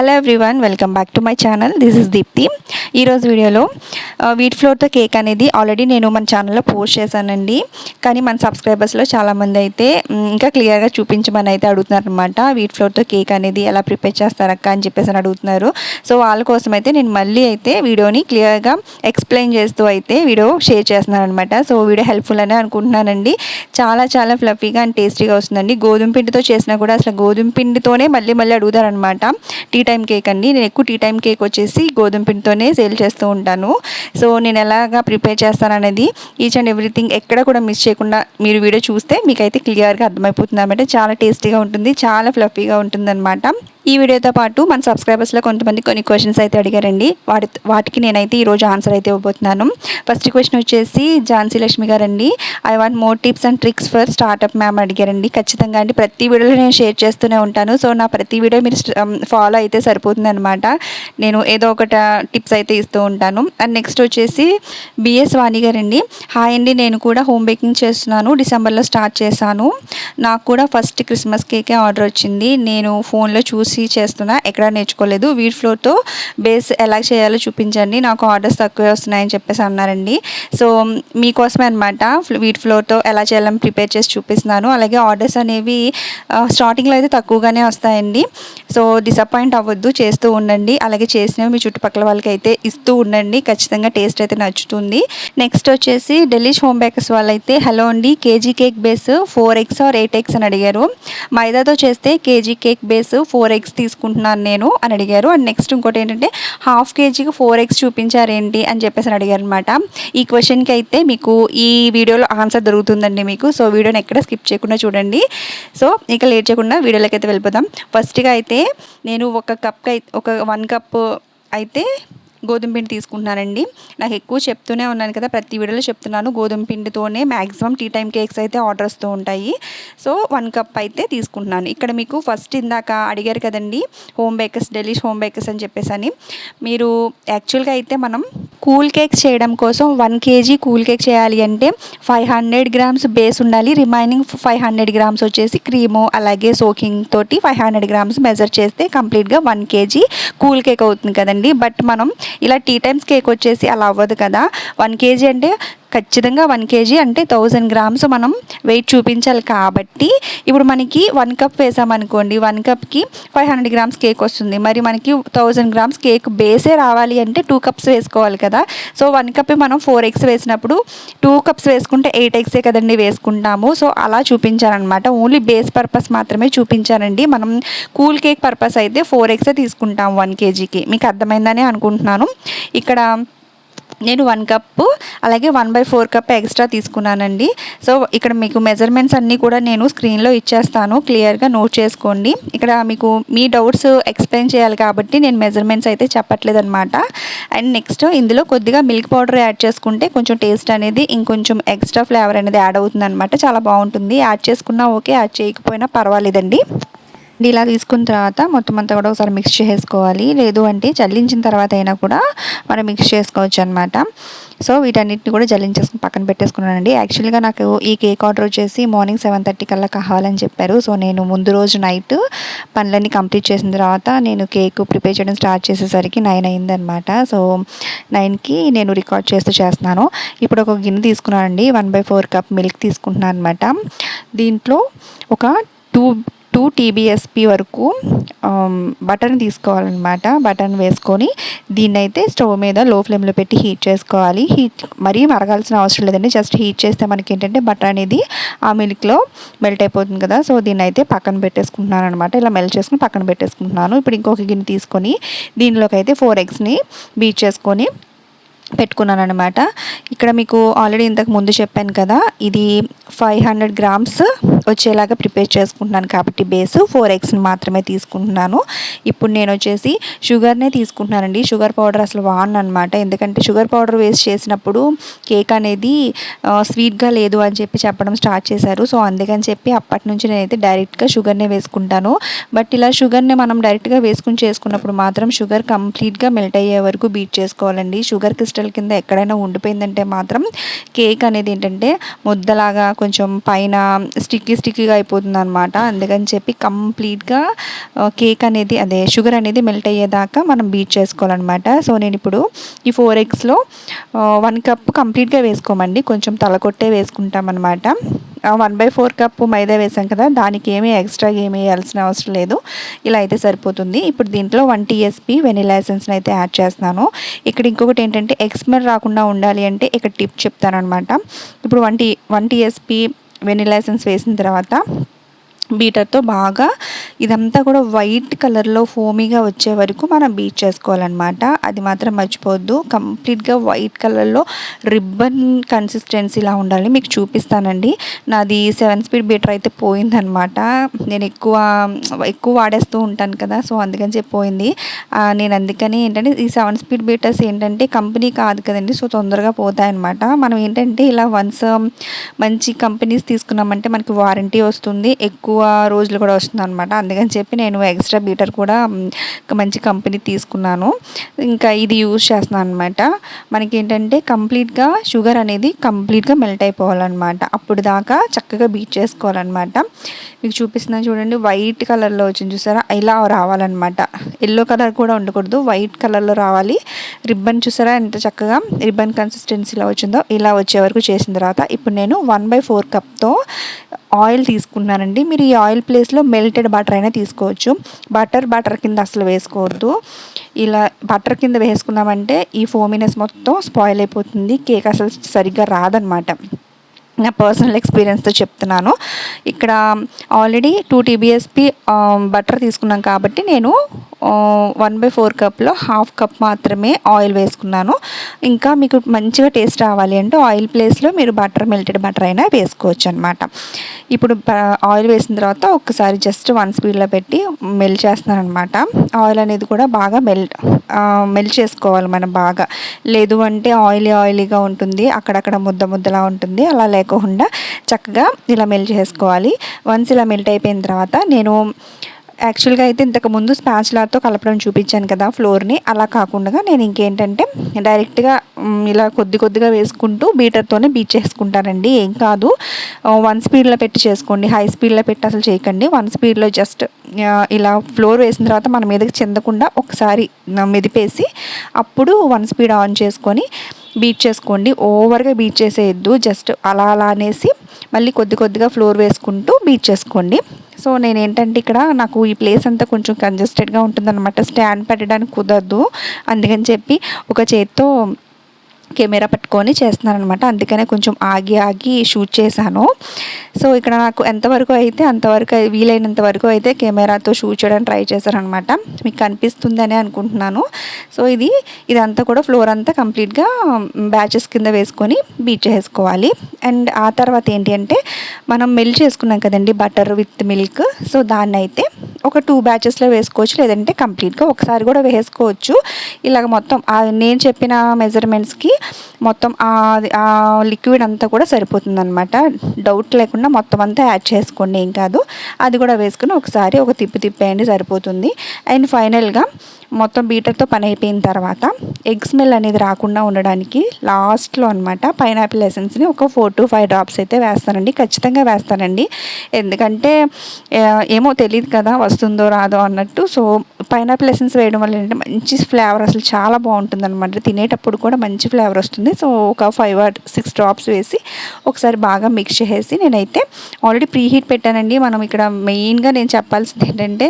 Hello everyone welcome back to my channel. This is Deepthi. ఈరోజు వీడియోలో wheat ఫ్లోర్తో cake అనేది ఆల్రెడీ నేను మన ఛానల్లో పోస్ట్ చేశానండి. కానీ మన సబ్స్క్రైబర్స్లో చాలామంది అయితే ఇంకా క్లియర్గా చూపించమని అయితే అడుగుతున్నారు అనమాట వీట్ ఫ్లోర్తో కేక్ అనేది ఎలా ప్రిపేర్ చేస్తారక్క అని చెప్పేసి అడుగుతున్నారు. సో వాళ్ళ కోసం అయితే నేను మళ్ళీ అయితే వీడియోని క్లియర్గా ఎక్స్ప్లెయిన్ చేస్తూ అయితే వీడియో షేర్ చేస్తున్నాను అనమాట సో వీడియో హెల్ప్ఫుల్ అనే అనుకుంటున్నానండి. చాలా చాలా ఫ్లఫీగా అండ్ టేస్టీగా వస్తుందండి. గోధుమ పిండితో చేసినా కూడా అసలు గోధుమ పిండితోనే మళ్ళీ మళ్ళీ అడుగుతారనమాట టీ టైం కేక్ అండి. నేను ఎక్కువ టీ టైం కేక్ వచ్చేసి గోధుమ పిండితోనే సేల్ చేస్తూ ఉంటాను. సో నేను ఎలాగా ప్రిపేర్ చేస్తాననేది ఈచ్ అండ్ ఎవ్రీథింగ్ ఎక్కడ కూడా మిస్ చేయకుండా మీరు వీడియో చూస్తే మీకైతే క్లియర్గా అర్థమైపోతుంది. అనమాట చాలా టేస్టీగా ఉంటుంది చాలా ఫ్లఫీగా ఉంటుంది ఈ వీడియోతో పాటు మన సబ్స్క్రైబర్స్లో కొంతమంది కొన్ని క్వశ్చన్స్ అయితే అడిగారండి. వాటి వాటికి నేనైతే ఈరోజు ఆన్సర్ అయితే ఇవ్వబోతున్నాను. ఫస్ట్ క్వశ్చన్ వచ్చేసి ఝాన్సీ లక్ష్మి గారండి. I want more tips and tricks for startup ma'am అడిగారండి. ఖచ్చితంగా అండి. ప్రతి వీడియోలో నేను షేర్ చేస్తూనే ఉంటాను. సో నా ప్రతి వీడియో మీరు ఫాలో um, అయితే సరిపోతుంది అనమాట నేను ఏదో ఒక టిప్స్ అయితే ఇస్తూ ఉంటాను. అండ్ నెక్స్ట్ వచ్చేసి బిఎస్ వాణి గారండి. హాయ్ అండి. నేను కూడా హోమ్ బేకింగ్ చేస్తున్నాను. డిసెంబర్లో స్టార్ట్ చేశాను. నాకు కూడా ఫస్ట్ క్రిస్మస్ కేకే ఆర్డర్ వచ్చింది. నేను ఫోన్లో చూసి చేస్తున్నా ఎక్కడ నేర్చుకోలేదు. వీట్ ఫ్లోర్తో బేస్ ఎలా చేయాలో చూపించండి. నాకు ఆర్డర్స్ తక్కువే వస్తున్నాయని చెప్పేసి అన్నారండి. సో మీకోసమే అనమాట వీట్ ఫ్లోర్తో ఎలా చేయాలని ప్రిపేర్ చేసి చూపిస్తున్నాను. అలాగే ఆర్డర్స్ అనేవి స్టార్టింగ్లో అయితే తక్కువగానే వస్తాయండి. సో డిసప్పాయింట్ అవ్వద్దు చేస్తూ ఉండండి. అలాగే చేసినవి మీ చుట్టుపక్కల వాళ్ళకైతే ఇస్తూ ఉండండి. ఖచ్చితంగా టేస్ట్ అయితే నచ్చుతుంది. నెక్స్ట్ వచ్చేసి డెలిష్ హోమ్ బేకర్స్ వాళ్ళైతే హలో అండి KG cake base four X or eight X అని అడిగారు. మైదాతో చేస్తే KG cake base four X తీసుకుంటున్నాను నేను అని అడిగారు. అండ్ నెక్స్ట్ ఇంకోటి ఏంటంటే హాఫ్ కేజీకి ఫోర్ ఎక్స్ చూపించారేంటి అని చెప్పేసి అని అడిగారు అనమాట ఈ క్వశ్చన్కి అయితే మీకు ఈ వీడియోలో ఆన్సర్ దొరుకుతుందండి మీకు. సో వీడియోని ఎక్కడ స్కిప్ చేయకుండా చూడండి. సో ఇక లేట్ చేయకుండా వీడియోలోకి అయితే వెళ్ళిపోదాం. ఫస్ట్గా అయితే నేను ఒక కప్ ఒక వన్ కప్ అయితే గోధుమ పిండి తీసుకుంటున్నానండి నాకు ఎక్కువ చెప్తూనే ఉన్నాను కదా ప్రతి వీడియోలో చెప్తున్నాను. గోధుమ పిండితోనే మ్యాక్సిమం టీ టైం కేక్స్ అయితే ఆర్డర్ వస్తూ ఉంటాయి. సో వన్ కప్ అయితే తీసుకుంటున్నాను. ఇక్కడ మీకు ఫస్ట్ ఇందాక అడిగారు కదండి home bakers Delish home bakers అని చెప్పేసి అని. మీరు యాక్చువల్గా అయితే మనం కూల్ కేక్స్ చేయడం కోసం వన్ కేజీ కూల్ కేక్ చేయాలి అంటే ఫైవ్ హండ్రెడ్ గ్రామ్స్ బేస్ ఉండాలి. రిమైనింగ్ ఫైవ్ హండ్రెడ్ గ్రామ్స్ వచ్చేసి క్రీము అలాగే సోకింగ్ తోటి ఫైవ్ హండ్రెడ్ గ్రామ్స్ మెజర్ చేస్తే కంప్లీట్గా వన్ కేజీ కూల్ కేక్ అవుతుంది కదండి. బట్ మనం ఇలా టీ టైమ్స్ కేక్ వచ్చేసి అలా అవ్వదు కదా. వన్ కేజీ అంటే ఖచ్చితంగా వన్ కేజీ అంటే థౌజండ్ గ్రామ్స్ మనం వెయిట్ చూపించాలి కాబట్టి ఇప్పుడు మనకి వన్ కప్ వేసామనుకోండి వన్ కప్కి ఫైవ్ హండ్రెడ్ గ్రామ్స్ కేక్ వస్తుంది. మరి మనకి థౌజండ్ గ్రామ్స్ కేక్ బేసే రావాలి అంటే టూ కప్స్ వేసుకోవాలి కదా. సో వన్ కప్ మనం ఫోర్ ఎగ్స్ వేసినప్పుడు టూ కప్స్ వేసుకుంటే ఎయిట్ ఎగ్సే కదండి వేసుకుంటాము. సో అలా చూపించారనమాట. ఓన్లీ బేస్ పర్పస్ మాత్రమే చూపించానండి మనం కూల్ కేక్ పర్పస్ అయితే ఫోర్ ఎగ్సే తీసుకుంటాం వన్ కేజీకి మీకు అర్థమైందని అనుకుంటున్నాను. ఇక్కడ నేను వన్ కప్పు అలాగే one by four cup extra తీసుకున్నానండి. సో ఇక్కడ మీకు మెజర్మెంట్స్ అన్నీ కూడా నేను స్క్రీన్లో ఇచ్చేస్తాను. క్లియర్గా నోట్ చేసుకోండి. ఇక్కడ మీకు మీ డౌట్స్ ఎక్స్ప్లెయిన్ చేయాలి కాబట్టి నేను మెజర్మెంట్స్ అయితే చెప్పట్లేదు అనమాట అండ్ నెక్స్ట్ ఇందులో కొద్దిగా మిల్క్ పౌడర్ యాడ్ చేసుకుంటే కొంచెం టేస్ట్ అనేది ఇంకొంచెం ఎక్స్ట్రా ఫ్లేవర్ అనేది యాడ్ అవుతుంది చాలా బాగుంటుంది. యాడ్ చేసుకున్నా ఓకే యాడ్ చేయకపోయినా పర్వాలేదండి. ఇలా తీసుకున్న తర్వాత మొత్తం అంతా కూడా ఒకసారి మిక్స్ చేసుకోవాలి. లేదు అంటే చల్లించిన తర్వాత అయినా కూడా మనం మిక్స్ చేసుకోవచ్చు అనమాట సో వీటన్నిటిని కూడా జల్లించేసుకుని పక్కన పెట్టేసుకున్నానండి. యాక్చువల్గా నాకు ఈ కేక్ ఆర్డర్ వచ్చేసి మార్నింగ్ సెవెన్ థర్టీ కల్లా కావాలని చెప్పారు. సో నేను ముందు రోజు నైట్ పనులన్నీ కంప్లీట్ చేసిన తర్వాత నేను కేక్ ప్రిపేర్ చేయడం స్టార్ట్ చేసేసరికి నైన్ అయిందనమాట సో నైన్కి నేను రికార్డ్ చేస్తూ చేస్తున్నాను. ఇప్పుడు ఒక గిన్నె తీసుకున్నానండి. One by four cup milk తీసుకుంటున్నాను అనమాట దీంట్లో ఒక టూ టూ టీబీఎస్పి వరకు బటన్ తీసుకోవాలన్నమాట. బటన్ వేసుకొని దీన్ని అయితే స్టవ్ మీద లో ఫ్లేమ్లో పెట్టి హీట్ చేసుకోవాలి. హీట్ మరీ మరగాల్సిన అవసరం లేదండి. జస్ట్ హీట్ చేస్తే మనకి ఏంటంటే బటర్ అనేది ఆ మిల్క్లో మెల్ట్ అయిపోతుంది కదా. సో దీన్ని అయితే పక్కన పెట్టేసుకుంటున్నాను అనమాట ఇలా మెల్ట్ చేసుకుని పక్కన పెట్టేసుకుంటున్నాను. ఇప్పుడు ఇంకొక గిన్నె తీసుకొని దీనిలోకి అయితే ఫోర్ ఎగ్స్ని బీట్ చేసుకొని పెట్టుకున్నాను అనమాట ఇక్కడ మీకు ఆల్రెడీ ఇంతకు ముందు చెప్పాను కదా ఇది ఫైవ్ హండ్రెడ్ గ్రామ్స్ వచ్చేలాగా ప్రిపేర్ చేసుకుంటున్నాను కాబట్టి బేస్ ఫోర్ ఎగ్స్ని మాత్రమే తీసుకుంటున్నాను. ఇప్పుడు నేను వచ్చేసి షుగర్నే తీసుకుంటున్నానండి. షుగర్ పౌడర్ అసలు వాన్ అనమాట ఎందుకంటే షుగర్ పౌడర్ వేస్ట్ చేసినప్పుడు కేక్ అనేది స్వీట్గా లేదు అని చెప్పి చెప్పడం స్టార్ట్ చేశారు. సో అందుకని చెప్పి అప్పటి నుంచి నేనైతే డైరెక్ట్గా షుగర్నే వేసుకుంటాను. బట్ ఇలా షుగర్ని మనం డైరెక్ట్గా వేసుకుని చేసుకున్నప్పుడు మాత్రం షుగర్ కంప్లీట్గా మెల్ట్ అయ్యే వరకు బీట్ చేసుకోవాలండి. షుగర్ క్రిస్టల్ క్రిస్టల్ కింద ఎక్కడైనా ఉండిపోయిందంటే మాత్రం కేక్ అనేది ఏంటంటే ముద్దలాగా కొంచెం పైన స్టిక్కీ స్టిక్కీగా అయిపోతుంది అనమాట అందుకని చెప్పి కంప్లీట్గా కేక్ అనేది అదే షుగర్ అనేది మెల్ట్ అయ్యేదాకా మనం బీట్ చేసుకోవాలన్నమాట. సో నేను ఇప్పుడు ఈ ఫోర్ ఎగ్స్లో వన్ కప్ కంప్లీట్గా వేసుకోమండి. కొంచెం తలకొట్టే వేసుకుంటామన్నమాట. వన్ బై ఫోర్ కప్ మైదా వేసాం కదా దానికి ఏమీ ఎక్స్ట్రా ఏమి వేయాల్సిన అవసరం లేదు. ఇలా అయితే సరిపోతుంది. ఇప్పుడు దీంట్లో వన్ టీఎస్పీ వెనిలా ఎసెన్స్ని అయితే యాడ్ చేస్తున్నాను. ఇక్కడ ఇంకొకటి ఏంటంటే ఎక్స్మెల్ రాకుండా ఉండాలి అంటే ఇక్కడ టిప్ చెప్తానమాట ఇప్పుడు one T one tsp vanilla essence వేసిన తర్వాత బీటర్తో బాగా ఇదంతా కూడా వైట్ కలర్లో ఫోమీగా వచ్చే వరకు మనం బీట్ చేసుకోవాలన్నమాట. అది మాత్రం మర్చిపోవద్దు. కంప్లీట్గా వైట్ కలర్లో రిబ్బన్ కన్సిస్టెన్సీలా ఉండాలి. మీకు చూపిస్తానండి. నాది సెవెన్ స్పీడ్ బీటర్ అయితే పోయిందనమాట నేను ఎక్కువ ఎక్కువ వాడేస్తూ ఉంటాను కదా సో అందుకని చెప్పి పోయింది. నేను అందుకని ఏంటంటే ఈ సెవెన్ స్పీడ్ బీటర్స్ ఏంటంటే కంపెనీ కాదు కదండి సో తొందరగా పోతాయన్నమాట. మనం ఏంటంటే ఇలా వన్స్ um, మంచి కంపెనీస్ తీసుకున్నామంటే మనకి వారంటీ వస్తుంది. ఎక్కువ రోజులు కూడా వస్తుంది అనమాట అందుకని చెప్పి నేను ఎక్స్ట్రా బీటర్ కూడా మంచి కంపెనీ తీసుకున్నాను. ఇంకా ఇది యూజ్ చేస్తున్నాను అనమాట మనకి ఏంటంటే కంప్లీట్గా షుగర్ అనేది కంప్లీట్గా మెల్ట్ అయిపోవాలన్నమాట. అప్పుడు దాకా చక్కగా బీట్ చేసుకోవాలన్నమాట. మీకు చూపిస్తున్నాను చూడండి వైట్ కలర్లో వచ్చింది చూసారా? ఇలా రావాలన్నమాట. ఎల్లో కలర్ కూడా ఉండకూడదు వైట్ కలర్లో రావాలి. రిబ్బన్ చూసారా? ఎంత చక్కగా రిబ్బన్ కన్సిస్టెన్సీలో వచ్చిందో ఇలా వచ్చే వరకు చేసిన తర్వాత ఇప్పుడు నేను వన్ బై ఫోర్ కప్తో ఆయిల్ తీసుకున్నానండి మీరు ఈ ఆయిల్ ప్లేస్లో మెల్టెడ్ బటర్ అయినా తీసుకోవచ్చు. బటర్ బటర్ కింద అసలు వేసుకోవద్దు. ఇలా బటర్ కింద వేసుకున్నామంటే ఈ ఫోమినెస్ మొత్తం స్పాయిల్ అయిపోతుంది. కేక్ అసలు సరిగ్గా రాదనమాట. నా పర్సనల్ ఎక్స్పీరియన్స్తో చెప్తున్నాను. ఇక్కడ ఆల్రెడీ టూ టీబీఎస్పి బటర్ తీసుకున్నాం కాబట్టి నేను వన్ బై ఫోర్ కప్లో హాఫ్ కప్ మాత్రమే ఆయిల్ వేసుకున్నాను. ఇంకా మీకు మంచిగా టేస్ట్ రావాలి అంటే ఆయిల్ ప్లేస్లో మీరు బటర్ మెల్టెడ్ బటర్ అయినా వేసుకోవచ్చు అనమాట ఇప్పుడు ఆయిల్ వేసిన తర్వాత ఒకసారి జస్ట్ వన్ స్పీడ్లో పెట్టి మెల్ చేస్తున్నాను అనమాట ఆయిల్ అనేది కూడా బాగా మెల్ట్ మెల్ట్ చేసుకోవాలి మనం బాగా. లేదు అంటే ఆయిలీ ఆయిలీగా ఉంటుంది అక్కడక్కడ ముద్ద ముద్దలా ఉంటుంది అలా లేకుండా చక్కగా ఇలా మెల్ట్ చేసుకోవాలి. వన్స్ ఇలా మెల్ట్ అయిపోయిన తర్వాత నేను యాక్చువల్గా అయితే ఇంతకు ముందు స్పాచ్లాతో కలపడం చూపించాను కదా ఫ్లోర్ని అలా కాకుండా నేను ఇంకేంటంటే డైరెక్ట్గా ఇలా కొద్ది కొద్దిగా వేసుకుంటూ బీటర్తోనే బీట్ చేసుకుంటానండి. ఏం కాదు. వన్ స్పీడ్లో పెట్టి చేసుకోండి. హై స్పీడ్లో పెట్టి అసలు చేయకండి. వన్ స్పీడ్లో జస్ట్ ఇలా ఫ్లోర్ వేసిన తర్వాత మన మీదకి చెందకుండా ఒకసారి మెదిపేసి అప్పుడు వన్ స్పీడ్ ఆన్ చేసుకొని బీట్ చేసుకోండి. ఓవర్గా బీట్ చేసేయద్దు. జస్ట్ అలా అలా అనేసి మళ్ళీ కొద్ది కొద్దిగా ఫ్లోర్ వేసుకుంటూ బీట్ చేసుకోండి. సో నేను ఏంటంటే ఇక్కడ నాకు ఈ ప్లేస్ అంతా కొంచెం కంజెస్టెడ్గా ఉంటుందన్నమాట. స్టాండ్ పెట్టడానికి కుదరదు. అందుకని చెప్పి ఒక చేత్తో కెమెరా పట్టుకొని చేస్తున్నారనమాట అందుకనే కొంచెం ఆగి ఆగి షూట్ చేశాను. సో ఇక్కడ నాకు ఎంతవరకు అయితే అంతవరకు వీలైనంత వరకు అయితే కెమెరాతో షూట్ చేయడానికి ట్రై చేశారనమాట మీకు కనిపిస్తుందని అనుకుంటున్నాను. సో ఇది ఇదంతా కూడా ఫ్లోర్ అంతా కంప్లీట్గా బ్యాచెస్ కింద వేసుకొని బీట్ చేసుకోవాలి అండ్ ఆ తర్వాత ఏంటి అంటే మనం మెల్ చేసుకున్నాం కదండి బటర్ విత్ మిల్క్. సో దాన్ని అయితే ఒక టూ బ్యాచెస్లో వేసుకోవచ్చు లేదంటే కంప్లీట్గా ఒకసారి కూడా వేసుకోవచ్చు. ఇలాగ మొత్తం నేను చెప్పిన మెజర్మెంట్స్కి మొత్తం ఆ లిక్విడ్ అంతా కూడా సరిపోతుంది అనమాట డౌట్ లేకుండా మొత్తం అంతా యాడ్ చేసుకోండి ఏం కాదు. అది కూడా వేసుకుని ఒకసారి ఒక తిప్పి తిప్పేయండి సరిపోతుంది. అండ్ ఫైనల్గా మొత్తం బీటర్తో పని అయిపోయిన తర్వాత ఎగ్ స్మెల్ అనేది రాకుండా ఉండడానికి లాస్ట్లో అనమాట పైనాపిల్ ఎసెన్స్ని ఒక ఫోర్ టు ఫైవ్ డ్రాప్స్ అయితే వేస్తానండి. ఖచ్చితంగా వేస్తానండి. ఎందుకంటే ఏమో తెలియదు కదా వస్తుందో రాదో అన్నట్టు. సో పైనాపిల్ ఎసెన్స్ వేయడం వల్ల ఏంటంటే మంచి ఫ్లేవర్ అసలు చాలా బాగుంటుంది అనమాట తినేటప్పుడు కూడా మంచి ఫ్లేవర్ వస్తుంది. సో ఒక ఫైవ్ ఆర్ సిక్స్ డ్రాప్స్ వేసి ఒకసారి బాగా మిక్స్ చేసి నేనైతే ఆల్రెడీ ప్రీ హీట్ పెట్టానండి. మనం ఇక్కడ మెయిన్గా నేను చెప్పాల్సింది ఏంటంటే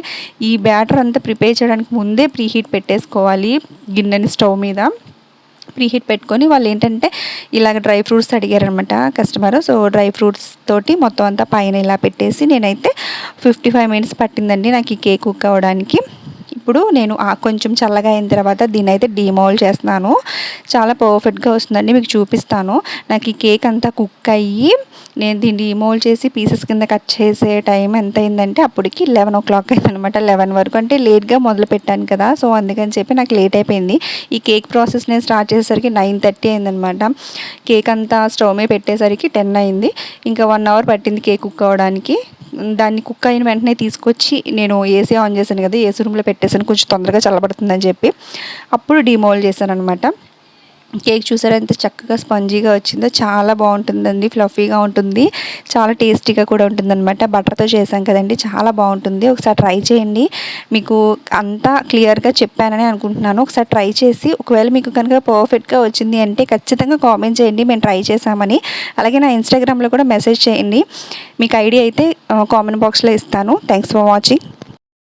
ఈ బ్యాటర్ అంతా ప్రిపేర్ చేయడానికి ముందే ప్రీ హీట్ పెట్టేసుకోవాలి గిన్నెని స్టవ్ మీద. ప్రీహీట్ పెట్టుకొని వాళ్ళు ఏంటంటే ఇలాగ డ్రై ఫ్రూట్స్ అడిగారనమాట కస్టమర్. సో డ్రై ఫ్రూట్స్ తోటి మొత్తం అంతా పైన ఇలా పెట్టేసి నేనైతే ఫిఫ్టీ ఫైవ్ మినిట్స్ పట్టిందండి నాకు ఈ కేక్ కుక్ అవ్వడానికి. ఇప్పుడు నేను కొంచెం చల్లగా అయిన తర్వాత దీన్ని అయితే డిమోల్ చేస్తున్నాను. చాలా పర్ఫెక్ట్గా వస్తుందండి మీకు చూపిస్తాను. నాకు ఈ కేక్ అంతా కుక్ అయ్యి నేను దీన్ని డిమోల్ చేసి పీసెస్ కింద కట్ చేసే టైం ఎంత అయిందంటే అప్పటికి లెవెన్ ఓ క్లాక్ అయిందనమాట లెవెన్ వరకు. అంటే లేట్గా మొదలు పెట్టాను కదా సో అందుకని చెప్పి నాకు లేట్ అయిపోయింది. ఈ కేక్ ప్రాసెస్ నేను స్టార్ట్ చేసేసరికి నైన్ థర్టీ అయిందనమాట. కేక్ అంతా స్టవ్ మీద పెట్టేసరికి టెన్ అయింది. ఇంకా వన్ అవర్ పట్టింది కేక్ కుక్ అవ్వడానికి. దాన్ని కుక్ అయిన వెంటనే తీసుకొచ్చి నేను ఏసీ ఆన్ చేశాను కదా ఏసీ రూమ్లో పెట్టేసాను కొంచెం తొందరగా చల్లబడుతుందని చెప్పి అప్పుడు డిమోల్ చేశాను అనమాట కేక్ చూసారా? ఎంత చక్కగా స్పంజీగా వచ్చిందో. చాలా బాగుంటుందండి. ఫ్లఫీగా ఉంటుంది. చాలా టేస్టీగా కూడా ఉంటుందన్నమాట. బటర్తో చేసాం కదండి. చాలా బాగుంటుంది. ఒకసారి ట్రై చేయండి. మీకు అంతా క్లియర్గా చెప్పానని అనుకుంటున్నాను. ఒకసారి ట్రై చేసి ఒకవేళ మీకు కనుక పర్ఫెక్ట్గా వచ్చింది అంటే ఖచ్చితంగా కామెంట్ చేయండి. మేము ట్రై చేసామని అలాగే నా ఇన్స్టాగ్రామ్లో కూడా మెసేజ్ చేయండి. మీకు ఐడియా అయితే కామెంట్ బాక్స్లో ఇస్తాను. Thanks for watching.